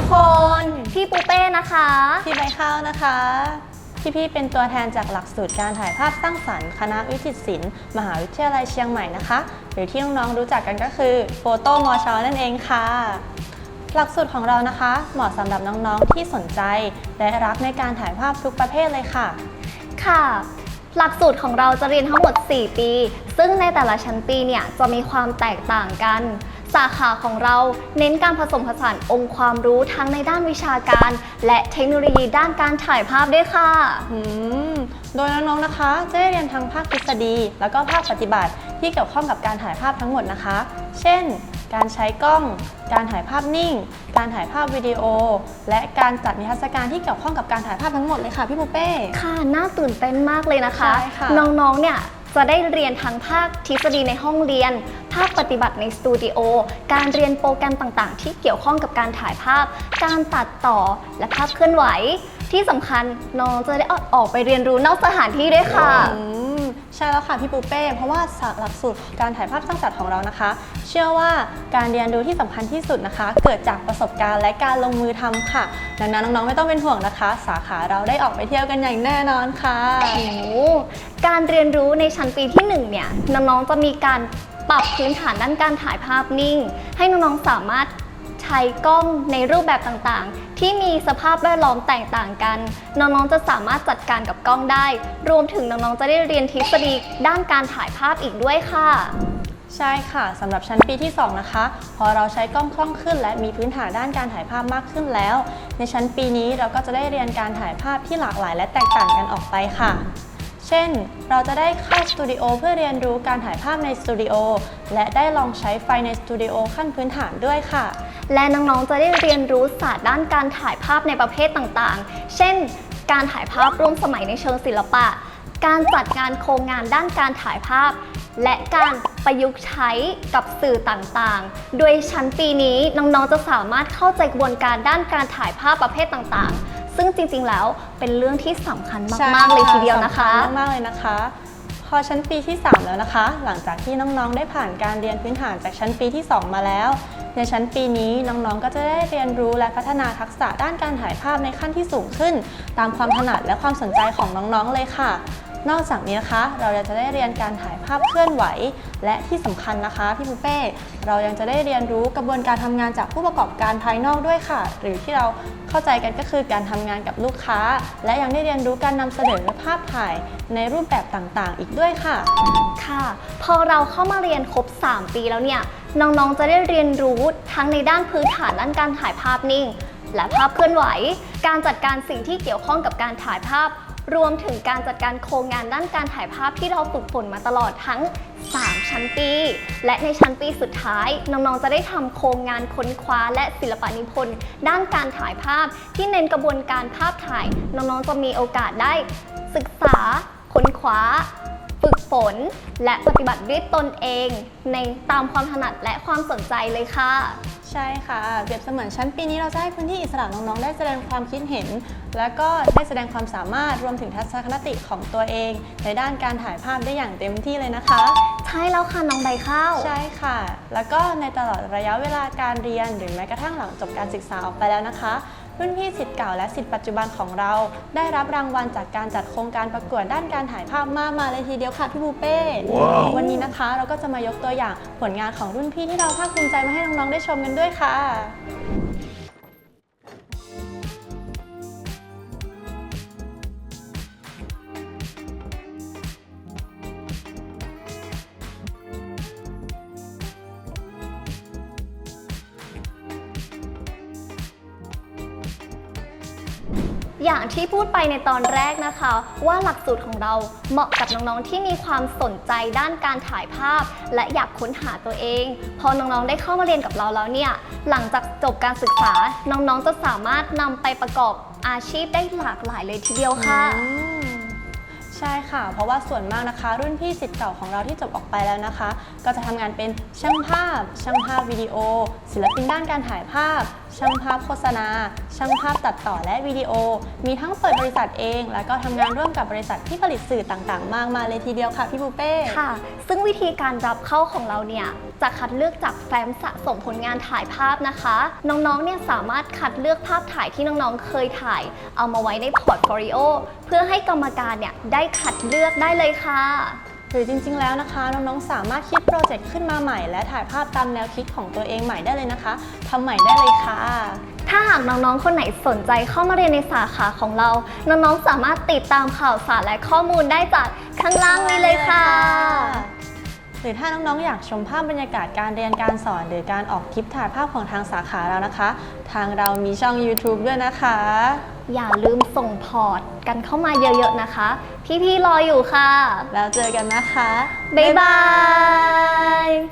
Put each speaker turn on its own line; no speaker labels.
ทุกคนพี่ปูเป้นะคะ
พี่ใบข้าวนะคะพี่พี่ๆเป็นตัวแทนจากหลักสูตรการถ่ายภาพสร้างสรรค์คณะวิจิตรศิลป์มหาวิทยาลัยเชียงใหม่นะคะ หรือที่น้องๆรู้จักกันก็คือโฟโต้มอชอนั่นเองค่ะ หลักสูตรของเรานะคะ เหมาะสำหรับน้องๆที่สนใจ และรักในการถ่ายภาพทุกประเภทเลยค่ะ
ค่ะ หลักสูตรของเราจะเรียนทั้งหมด 4 ปี ซึ่งในแต่ละชั้นปีเนี่ยจะมีความแตกต่างกัน สาขาของเราเน้นการผสมผสานองค์ความรู้ทั้งในด้านวิชาการ และเทคโนโลยีด้านการถ่ายภาพด้วยค่ะ
อืมโดยน้องๆนะคะจะได้เรียนทั้งภาคทฤษฎี แล้วก็ภาคปฏิบัติที่เกี่ยวข้องกับการถ่ายภาพทั้งหมดนะคะ เช่น การใช้กล้อง การถ่ายภาพนิ่ง การถ่ายภาพวิดีโอ และการจัดนิทรรศการที่เกี่ยวข้องกับการถ่ายภาพทั้งหมดเลยค่ะพี่ปูเป้
ค่ะ น่าตื่นเต้นมากเลยนะคะ
ใช่ค่ะ
น้องๆเนี่ย จะได้เรียนทั้งภาคทฤษฎีในห้องเรียน ภาคปฏิบัติในสตูดิโอ การเรียนโปรแกรมต่างๆ ที่เกี่ยวข้องกับการถ่ายภาพ การตัดต่อ และภาพเคลื่อนไหว ที่สำคัญน้องจะได้ออกไปเรียนรู้นอกสถานที่ด้วยค่ะ
ใช่แล้วค่ะพี่ปูเป้ เพราะว่าหลักสูตรการถ่ายภาพสร้างสรรค์ของเรานะคะ เชื่อว่าการเรียนรู้ที่สำคัญที่สุดนะคะ เกิดจากประสบการณ์และการลงมือทำค่ะ ดังนั้นน้องๆไม่ต้องเป็นห่วงนะคะ สาขาเราได้ออกไปเที่ยวกันอย่างแน่นอนค่ะ
โอ้โหการเรียนรู้ในชั้นปีที่หนึ่งเนี่ยน้องๆจะมีการปรับพื้นฐานด้านการถ่ายภาพนิ่ง ให้น้องๆสามารถใช้กล้องในรูปแบบต่างๆ ที่มีสภาพแวดล้อมแตกต่างกัน น้องๆจะสามารถจัดการกับกล้องได้ รวมถึงน้องๆจะได้เรียนทฤษฎีด้านการถ่ายภาพอีกด้วยค่ะ
ใช่ค่ะสำหรับชั้นปีที่ 2 นะคะ พอเราใช้กล้องคล่องขึ้น และมีพื้นฐานด้านการถ่ายภาพมากขึ้นแล้ว ในชั้นปีนี้เราก็จะได้เรียนการถ่ายภาพที่หลากหลาย และแตกต่างกันออกไปค่ะ เช่น เราจะได้เข้าสตูดิโอเพื่อเรียนรู้การถ่ายภาพในสตูดิโอและได้ลองใช้ไฟในสตูดิโอขั้นพื้นฐานด้วยค่ะ
และน้องๆ จะได้เรียนรู้ศาสตร์ด้านการถ่ายภาพในประเภทต่างๆ เช่น การถ่ายภาพร่วมสมัยในเชิงศิลปะ การจัดงานโครงงานด้านการถ่ายภาพ และการประยุกต์ใช้กับสื่อต่างๆ โดยชั้นปีนี้น้องๆ จะสามารถเข้าใจกระบวนการด้านการถ่ายภาพประเภทต่างๆ ซึ่งจริงๆแล้วเป็นเรื่องที่สำคัญมากๆเลยทีเดียวนะคะ
สำญมากๆเลยนะคะ พอชั้นปีที่ 3 แล้วนะคะ หลังจากที่น้องๆได้ผ่านการเรียนพื้นฐานจากชั้นปีที่ 2 มาแล้ว ในชั้นปีนี้น้องๆก็จะได้เรียนรู้และพัฒนาทักษะด้านการถ่ายภาพในขั้นที่สูงขึ้น ตามความถนัดและความสนใจของน้องๆเลยค่ะ นอกจากนี้นะคะเรายังจะได้เรียนการถ่ายภาพเคลื่อนไหว และที่สำคัญนะคะพี่ปุเป้เรายังจะได้เรียนรู้กระบวนการทำงานจากผู้ประกอบการภายนอกด้วยค่ะ หรือที่เราเข้าใจกันก็คือการทำงานกับลูกค้า และยังได้เรียนรู้การนำเสนอภาพถ่ายในรูปแบบต่างๆ อีกด้วยค่ะ
ค่ะ พอเราเข้ามาเรียนครบ 3 ปีแล้วเนี่ยน้องๆจะได้เรียนรู้ทั้งในด้านพื้นฐานด้านการถ่ายภาพนิ่ง และภาพเคลื่อนไหว การจัดการสิ่งที่เกี่ยวข้องกับการถ่ายภาพ รวมถึงการจัดการโครงงานด้านการถ่ายภาพที่เราฝึกฝนมาตลอดทั้ง 3 ชั้นปี และในชั้นปีสุดท้าย น้อง ๆ จะได้ทำโครงงานค้นคว้าและศิลปนิพนธ์ด้านการถ่ายภาพที่เน้นกระบวนการภาพถ่าย น้อง ๆ จะมีโอกาสได้ ศึกษาค้นคว้า ฝึกฝน และปฏิบัติด้วยตนเอง ในตามความถนัดและความสนใจเลยค่ะ
ใช่ค่ะเปรียบเสมือนชั้นปีนี้เราจะให้พื้นที่อิสระน้องๆ ได้แสดงความคิดเห็น แล้วก็ได้แสดงความสามารถรวมถึงทัศนคติของตัวเอง ในด้านการถ่ายภาพได้อย่างเต็มที่เลยนะคะ
ใช่แล้วค่ะน้องใบข้าว
ใช่ค่ะ แล้วก็ในตลอดระยะเวลาการเรียนหรือแม้กระทั่งหลังจบการศึกษาออกไปแล้วนะคะ รุ่นพี่สิทธิ์เก่าและสิทธิ์ปัจจุบันของเรา ได้รับรางวัลจากการจัดโครงการประกวดด้านการถ่ายภาพมากมายเลยทีเดียวค่ะพี่บูเป้วันนี้นะคะเราก็จะมายกตัวอย่างผลงานของรุ่นพี่ที่เราภาคภูมิใจมาให้น้องๆได้ชมกันด้วยค่ะ
อย่างที่พูดไปในตอนแรกนะคะ ว่าหลักสูตรของเราเหมาะกับน้องๆที่มีความสนใจด้านการถ่ายภาพ และอยากค้นหาตัวเอง พอน้องๆได้เข้ามาเรียนกับเราแล้วเนี่ยหลังจากจบการศึกษาน้องๆจะสามารถนำไปประกอบอาชีพได้หลากหลายเลยทีเดียวค่ะ
ใช่ค่ะ เพราะว่าส่วนมากนะคะ รุ่นพี่สิทธิ์เก่าของเราที่จบออกไปแล้วนะคะ ก็จะทำงานเป็นช่างภาพ ช่างภาพวิดีโอ ศิลปินด้านการถ่ายภาพ ช่างภาพโฆษณา ช่างภาพตัดต่อและวิดีโอ มีทั้งเปิดบริษัทเอง แล้วก็ทำงานร่วมกับบริษัทที่ผลิตสื่อต่างๆ มากมายเลยทีเดียวค่ะพี่ปูเป้
ค่ะ ซึ่งวิธีการรับเข้าของเราเนี่ยจะคัดเลือกจากแฟ้มสะสมผลงานถ่ายภาพนะคะ น้องๆ เนี่ยสามารถคัดเลือกภาพถ่ายที่น้องๆ เคยถ่าย เอามาไว้ในพอร์ตโฟลิโอเพื่อให้กรรมการเนี่ยได้คัดเลือกได้เลยค่ะ
หรือจริงๆแล้วนะคะ น้องๆ สามารถคิดโปรเจกต์ขึ้นมาใหม่ และถ่ายภาพตามแนวคิดของตัวเองใหม่ได้เลยนะคะทำใหม่ได้เลยค่ะ
ถ้าหากน้องๆ คนไหนสนใจเข้ามาเรียนในสาขาของเรา น้องๆ สามารถติดตามข่าวสารและข้อมูลได้จากข้างล่างนี้เลยค่ะ
หรือถ้าน้องๆ อยากชมภาพบรรยากาศการเรียนการสอนหรือการออกทริปถ่ายภาพของทางสาขาเรานะคะ ทางเรามีช่อง YouTube ด้วยนะคะ
อย่าลืมส่งพอร์ตกันเข้ามาเยอะๆนะคะ พี่ๆรออยู่ค่ะ
แล้วเจอกันนะคะ
บ๊ายบาย